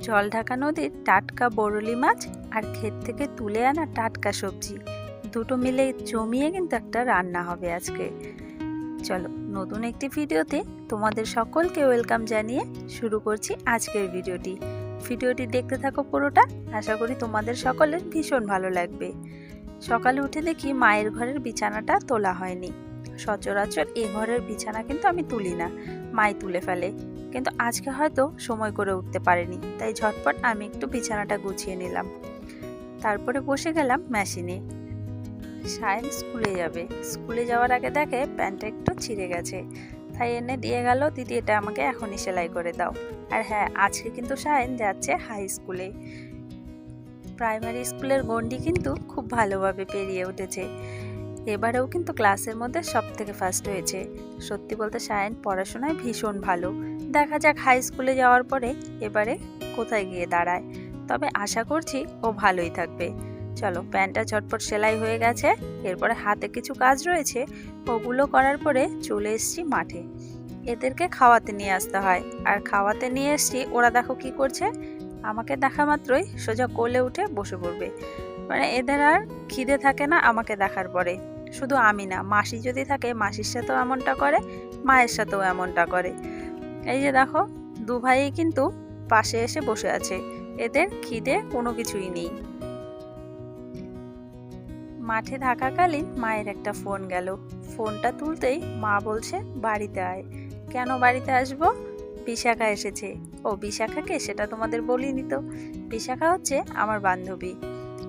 জলঢাকা নদীর টাটকা বরলি মাছ আর ক্ষেত থেকে তুলে আনা টাটকা সবজি। দুটো মিলে জমিয়ে কিন্তু একটা রান্না হবে আজকে। চলো, নতুন একটি ভিডিওতে তোমাদের সকলকে ওয়েলকাম জানিয়ে শুরু করছি আজকের ভিডিওটি। ভিডিওটি দেখতে থাকো পুরোটা, আশা করি তোমাদের সকলের ভীষণ ভালো লাগবে। সকালে উঠে দেখি মায়ের ঘরের বিছানাটা তোলা হয়নি। সচরাচর এ ঘরের বিছানা কিন্তু আমি তুলি না, মাই তুলে ফেলে। কিন্তু আজকে হয়তো সময় করে উঠতে পারেনি, তাই ঝটপট আমি একটু বিছানাটা গুছিয়ে নিলাম। তারপরে বসে গেলাম মেশিনে। সায়ন স্কুলে যাবে। স্কুলে যাওয়ার আগে দেখে প্যান্টটা একটু ছিঁড়ে গেছে। তাই এনে দিয়ে গেল, দিদি, এটা আমাকে এখনই সেলাই করে দাও। আর হ্যাঁ আজকে কিন্তু সায়ন যাচ্ছে হাই স্কুলে। প্রাইমারি স্কুলের গন্ডি কিন্তু খুব ভালোভাবে পেরিয়ে উঠেছে। এবারেও কিন্তু ক্লাসের মধ্যে সব থেকে ফার্স্ট হয়েছে। সত্যি বলতে সায়ন পড়াশোনায় ভীষণ ভালো। দেখা যাক হাই স্কুলে যাওয়ার পরে এবারে কোথায় গিয়ে দাঁড়ায়। তবে আশা করছি ও ভালোই থাকবে। চলো প্যান্টটা ঝটপট সেলাই হয়ে গেছে, এরপরে হাতে কিছু কাজ রয়েছে, ওগুলো করার পরে চলে এসছি মাঠে। এদেরকে খাওয়াতে নিয়ে আসতে হয়। আর খাওয়াতে নিয়ে এসছি, ওরা দেখো কি করছে? আমাকে দেখা মাত্রই সোজা কোলে উঠে বসে পড়বে। মানে এদের আর খিদে থাকে না আমাকে দেখার পরে। শুধু আমি না, মাসি যদি থাকে, মাসির সাথেও এমনটা করে, মায়ের সাথেও এমনটা করে। এই যে দেখো, দু ভাই কিন্তু পাশে এসে বসে আছে। এদের খিদে কোনো কিছুই নেই। মাঠে থাকাকালীন মায়ের একটা ফোন গেল। ফোনটা তুলতেই মা বলছে, বাড়িতে আয়। কেন বাড়িতে আসব? বিশাখা এসেছে। ও, বিশাখাকে? সেটা তোমাদের বলিনি তো। বিশাখা হচ্ছে আমার বান্ধবী।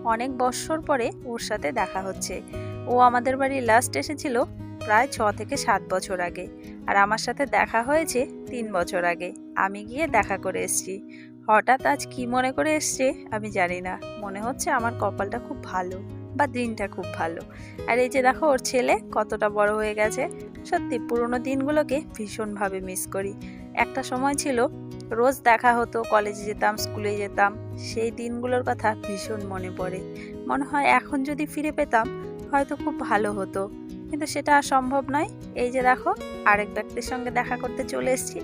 অনেক বৎসর পরে ওর সাথে দেখা হচ্ছে। ও আমাদের বাড়ি লাস্ট এসেছিল প্রায় ছ থেকে সাত বছর আগে। আর আমার সাথে দেখা হয়েছে তিন বছর আগে। আমি গিয়ে দেখা করে এসেছি। হঠাৎ আজ কি মনে করে এসছে আমি জানি না। মনে হচ্ছে আমার কপালটা খুব ভালো বা দিনটা খুব ভালো। আর এই যে দেখো, ওর ছেলে কতটা বড় হয়ে গেছে। সত্যি পুরোনো দিনগুলোকে ভীষণভাবে মিস করি। একটা সময় ছিল রোজ দেখা হতো, কলেজে যেতাম, স্কুলে যেতাম। সেই দিনগুলোর কথা ভীষণ মনে পড়ে। মনে হয় এখন যদি ফিরে পেতাম, হয়তো খুব ভালো হতো। কিন্তু সেটা সম্ভব নয়। এই যে দেখো আরেক ব্যক্তির সঙ্গে দেখা করতে চলে এসেছি।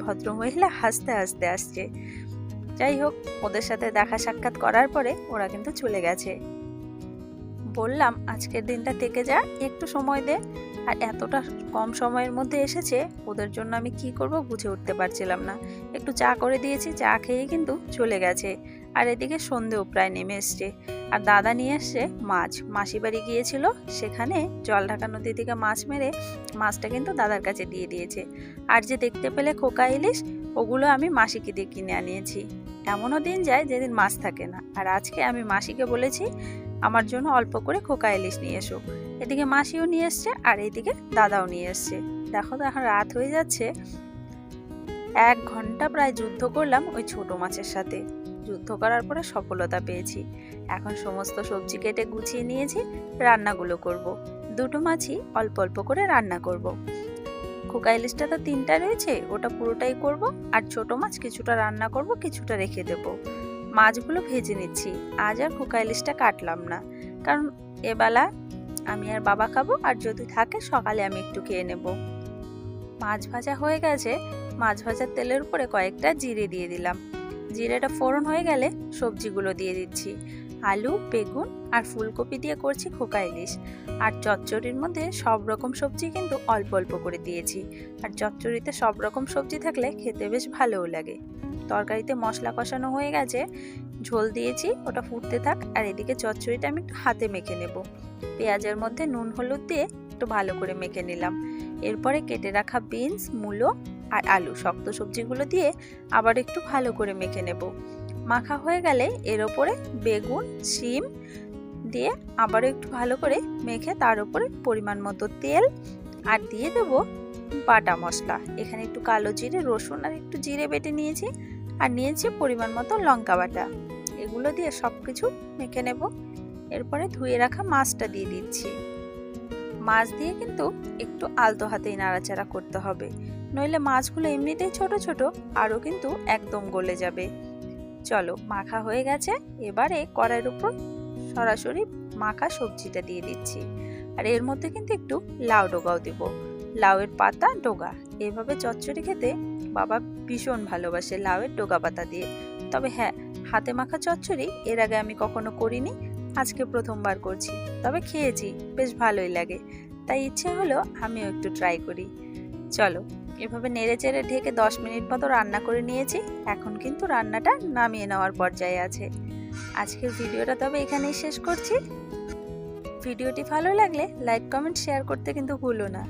ভদ্রমহিলা হাসতে হাসতে আসছে। যাই হোক, ওদের সাথে দেখা সাক্ষাৎ করার পরে ওরা কিন্তু চলে গেছে। বললাম, আজকের দিনটা থেকে যা, একটু সময় দে। আর এতটা কম সময়ের মধ্যে এসেছে, ওদের জন্য আমি কি করব বুঝে উঠতে পারছিলাম না। একটু চা করে দিয়েছি, চা খেয়ে কিন্তু চলে গেছে। আর এদিকে সন্ধেও প্রায় নেমে এসছে। আর দাদা নিয়ে এসছে মাছ। মাসি বাড়ি গিয়েছিল, সেখানে জল ঢাকা নদী থেকে মাছ মেরে মাছটা কিন্তু দাদার কাছে দিয়ে দিয়েছে। আর যে দেখতে পেলে খোকা ইলিশ, ওগুলো আমি মাসিকে দিয়ে কিনে আনিয়েছি। এমনও দিন যায় যেদিন মাছ থাকে না। আর আজকে আমি মাসিকে বলেছি, আমার জন্য অল্প করে খোকা ইলিশ নিয়ে এসো। এদিকে মাসিও নিয়ে এসছে আর এইদিকে দাদাও নিয়ে এসছে। দেখো তো এখন রাত হয়ে যাচ্ছে। এক ঘণ্টা প্রায় যুদ্ধ করলাম ওই ছোট মাছের সাথে। যুদ্ধ করার পরে সফলতা পেয়েছি। এখন সমস্ত সবজি কেটে গুছিয়ে নিয়েছি, রান্নাগুলো করব। দুটো মাছই অল্প অল্প করে রান্না করব। খোকা ইলিশটা তো তিনটা রয়েছে, ওটা পুরোটাই করব আর ছোট মাছ কিছুটা রান্না করব, কিছুটা রেখে দেবো। মাছগুলো ভেজে নিচ্ছি। আজ আর খোকা ইলিশটা কাটলাম না। কারণ এবেলা আমি আর বাবা খাব, আর যদি থাকে সকালে আমি একটু খেয়ে নেব। মাছ ভাজা হয়ে গেছে, মাছ ভাজার তেলের উপরে কয়েকটা জিরে দিয়ে দিলাম। জিরেটা ফোড়ন হয়ে গেলে সবজিগুলো দিয়ে দিচ্ছি। আলু, বেগুন আর ফুলকপি দিয়ে করছি খোকা ইলিশ। আর চচ্চড়ির মধ্যে সব রকম সবজি কিন্তু অল্প অল্প করে দিয়েছি। আর চচ্চড়িতে সব রকম সবজি থাকলে খেতে বেশ ভালোও লাগে। তরকারিতে মশলা কষানো হয়ে গেছে ঝোল দিয়েছি, ওটা ফুটতে থাক। আর এদিকে চচ্চড়িটা আমি একটু হাতে মেখে নেব। পেঁয়াজের মধ্যে নুন, হলুদ দিয়ে একটু ভালো করে মেখে নিলাম। এরপরে কেটে রাখা বিনস, মূলো আর আলু শক্ত সবজিগুলো দিয়ে আবার একটু ভালো করে মেখে নেব। মাখা হয়ে গেলে এর ওপরে বেগুন, শিম দিয়ে আবারও একটু ভালো করে মেখে তার উপরে পরিমাণ মতো তেল আর দিয়ে দেব বাটা মশলা। এখানে একটু কালো জিরে, রসুন আর একটু জিরে বেটে নিয়েছি। আর নিয়েছি পরিমাণ মতো লঙ্কা বাটা। এগুলো দিয়ে সব কিছু মেখে নেব। এরপরে ধুয়ে রাখা মাছটা দিয়ে দিচ্ছি। মাছ দিয়ে কিন্তু একটু আলতো হাতেই নাড়াচাড়া করতে হবে। নইলে মাছগুলো এমনিতেই ছোট ছোট, আরও কিন্তু একদম গলে যাবে। চলো, মাখা হয়ে গেছে। এবারে কড়াইয়ের উপর সরাসরি মাখা সবজিটা দিয়ে দিচ্ছি। আর এর মধ্যে কিন্তু একটু লাউ ডোগাও দেব। লাউয়ের পাতা, ডোগা। এভাবে চচ্চড়ি খেতে বাবা ভীষণ ভালোবাসে লাউয়ের ডোগা পাতা দিয়ে। তবে হ্যাঁ হাতে মাখা চচ্চড়ি এর আগে আমি কখনো করিনি, আজকে প্রথমবার করছি। তবে খেয়েছি, বেশ ভালোই লাগে। তাই ইচ্ছে হলো আমিও একটু ট্রাই করি। চলো, এভাবে নেড়ে চেড়ে ঢেকে দশ মিনিট মতো রান্না করে নিয়েছি। এখন কিন্তু রান্নাটা নামিয়ে নেওয়ার পর্যায়ে আছে। আজকের ভিডিওটা তবে এখানেই শেষ করছি। ভিডিওটি ভালো লাগলে লাইক কমেন্ট শেয়ার করতে কিন্তু ভুলো না।